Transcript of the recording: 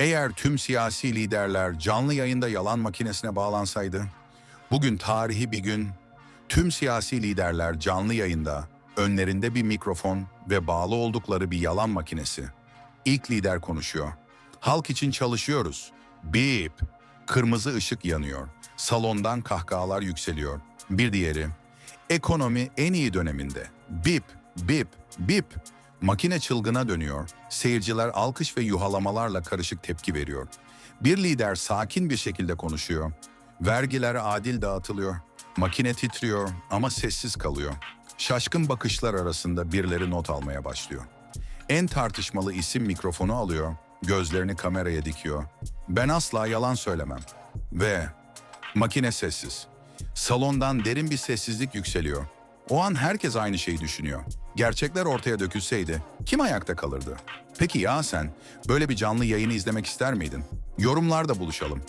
Eğer tüm siyasi liderler canlı yayında yalan makinesine bağlansaydı, bugün tarihi bir gün tüm siyasi liderler canlı yayında, önlerinde bir mikrofon ve bağlı oldukları bir yalan makinesi. İlk lider konuşuyor. Halk için çalışıyoruz. Bip. Kırmızı ışık yanıyor. Salondan kahkahalar yükseliyor. Bir diğeri. Ekonomi en iyi döneminde. Bip, bip, bip. Makine çılgına dönüyor. Seyirciler alkış ve yuhalamalarla karışık tepki veriyor. Bir lider sakin bir şekilde konuşuyor. Vergiler adil dağıtılıyor. Makine titriyor ama sessiz kalıyor. Şaşkın bakışlar arasında birileri not almaya başlıyor. En tartışmalı isim mikrofonu alıyor, gözlerini kameraya dikiyor. Ben asla yalan söylemem. Ve makine sessiz. Salondan derin bir sessizlik yükseliyor. O an herkes aynı şeyi düşünüyor. Gerçekler ortaya dökülseydi kim ayakta kalırdı? Peki ya sen böyle bir canlı yayını izlemek ister miydin? Yorumlarda buluşalım.